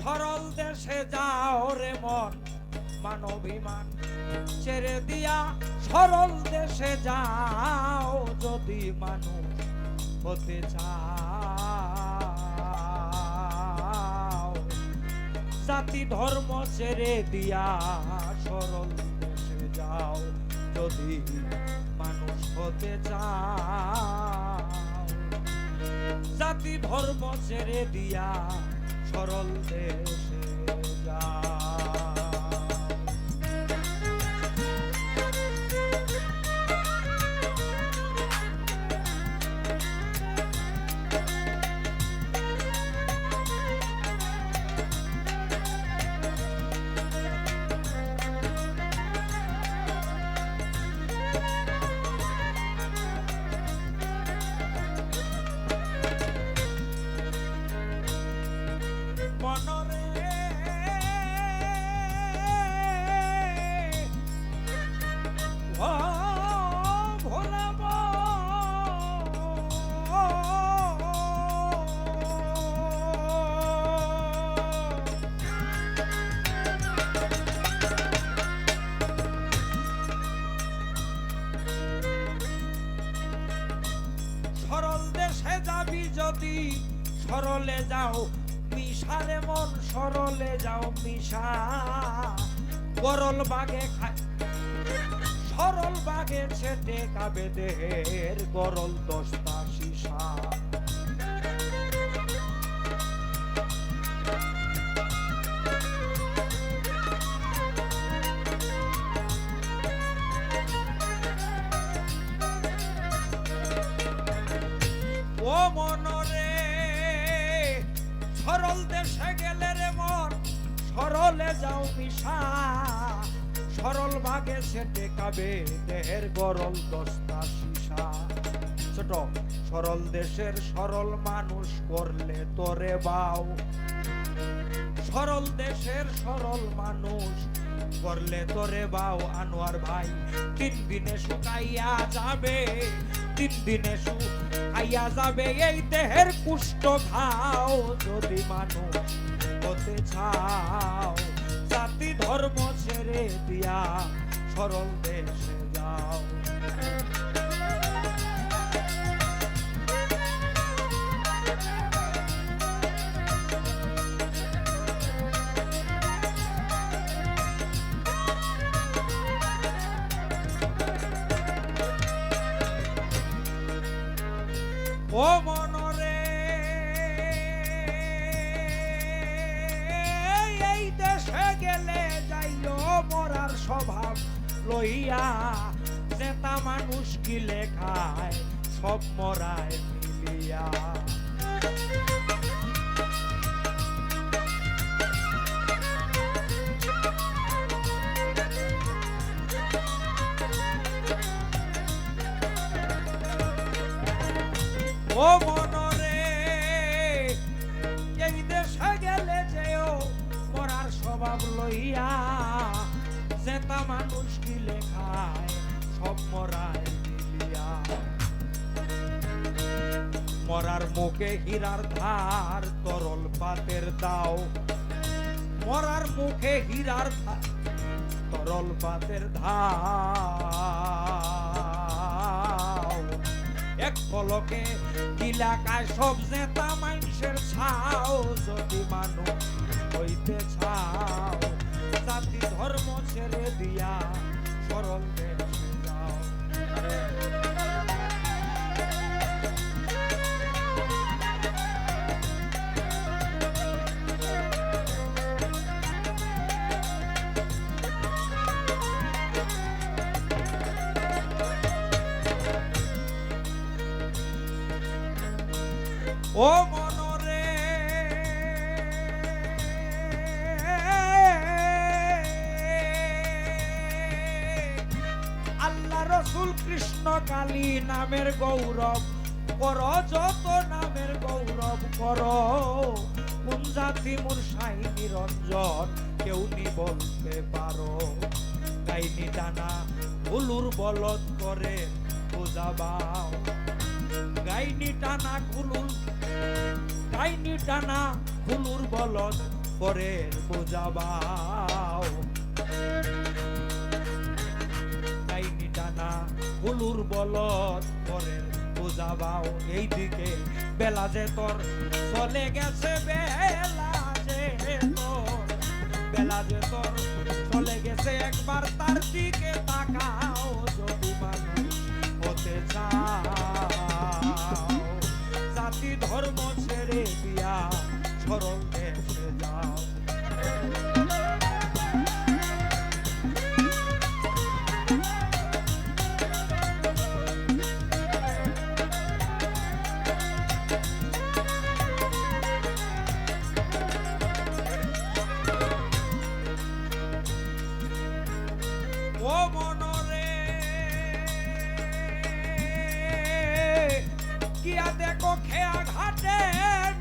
সরল দেশে যাও রে মন মানবিমান ছেড়ে দিয়া সরল দেশে যাও যদি মানুষ হতে চাও। জাতি ধর্ম ছেড়ে দিয়া সরল দেশে যাও যদি মানুষ হতে চাও। জাতি ধর্ম ছেড়ে দিয়া সরল দেশে যাও যদি সরলে যাও মিশারে মন সরলে যাও মিশা গরল বাগে খায়, সরল বাগে ছেটে কাবে দেহের গরল দশটা শিশা ও মনরে সরল দেশে গেলে রে মন, সরলে যাও মিশা সরল ভাগে সে কাবে দেহের গরল দস্তা শিশা ছোট, সরল দেশের সরল মানুষ করলে তোরে বাও। সরল দেশের সরল মানুষ করলে তোরে বাও, আনোয়ার ভাই। তিন দিনে শুকাইয়া যাবে তিন দিনে শুকাইয়া যাবে এই দেহের কুষ্ঠ ভাও। যদি মানুষ হতে চাও জাতি ধর্ম ছেড়ে দিয়া সরল দেশে যাও। ও মনরে। এই দেশে গেলে যাইল মরার স্বভাব লইয়া। নেতা মানুষ কি লেখায়? সব মরায় মিলিয়া। ও মনরে এই দেশে গেলে যেও মরার স্বভাব লইয়া। জেতা মানুষ কি লেখায়, সব মরায় মিলিয়া। মরার মুখে হীরার ধার, তরল পাতের দাও। মরার মুখে হীরার ধার, তরল পাতের ধার। এক পলকে এলাকায় সব জেতা মানুষের ছাও, যদি মানুষ হইতে ছাও জাতি ধর্ম ছেড়ে দিয়া সরল দেশে ও মনরে। আল্লাহ রসুল কৃষ্ণ কালী নামের গৌরব কর, যত নামের গৌরব কর। কোন জাতি মূর্ষাই নিরঞ্জন কেউ নি বলতে পারো। গাইনি টানা হুলুর বলদ করে বোঝাবাও। গাইনি টানা খুলুর, গাইনি খুলুর বলদ, পরের বোঝাবাও কাইনি টানা হুলুর বলত পরের বোঝাবাও এইদিকে বেলা যে তোর, চলে গেছে বেলা যে তোর। বেলা যে তোর, চলে গেছে একবার তার দিকে তাকাও ও কিয়া দেখো ঘাটে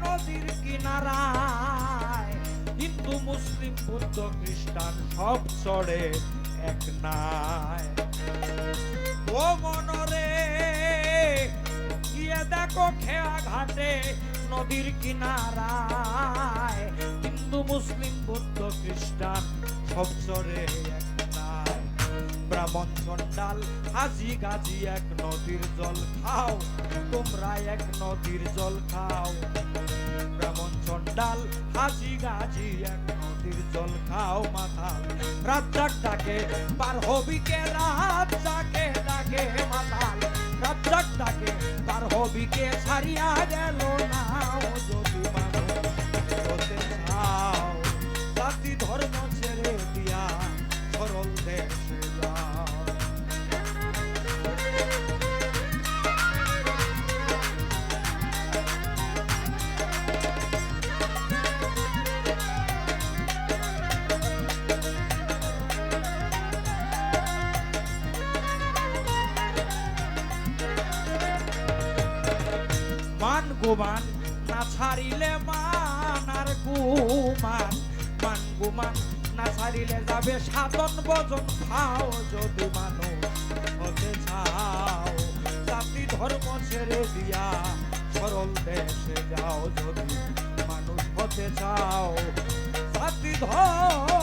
নদীর কিনারায়। হিন্দু, মুসলিম, বুদ্ধ, খ্রিস্টান সব চড়ে এক নাই ও ঘাটে নদীর কিনারায়। হিন্দু, মুসলিম, বুদ্ধ, খ্রিস্টান সব চড়ে এক ব্রাহ্মণ চন্ডাল হাজি গাজি এক নদীর জল খাও, তোমরা এক নদীর জল খাও। চন্ডাল হাজি গাজি এক নদীর জল খাও, মাথা রাজ্জাক ডাকে, পার হবি কে রাজ্জাকে ডাকে মাতাল। রাজ্জাক ডাকে, পার হবি কে ছাড়িয়া গেল না যদি মানুষ ধর্ম গুমান না ছাড়িলে মান আর গুমান, মান না ছাড়িলে যাবে সাধন ভজন, খাও যদি মানুষ, হতে চাও। জাতি ধর্ম ছেড়ে দিয়া সরল দেশে যাও যদি মানুষ হতে চাও। জাতি ধর্ম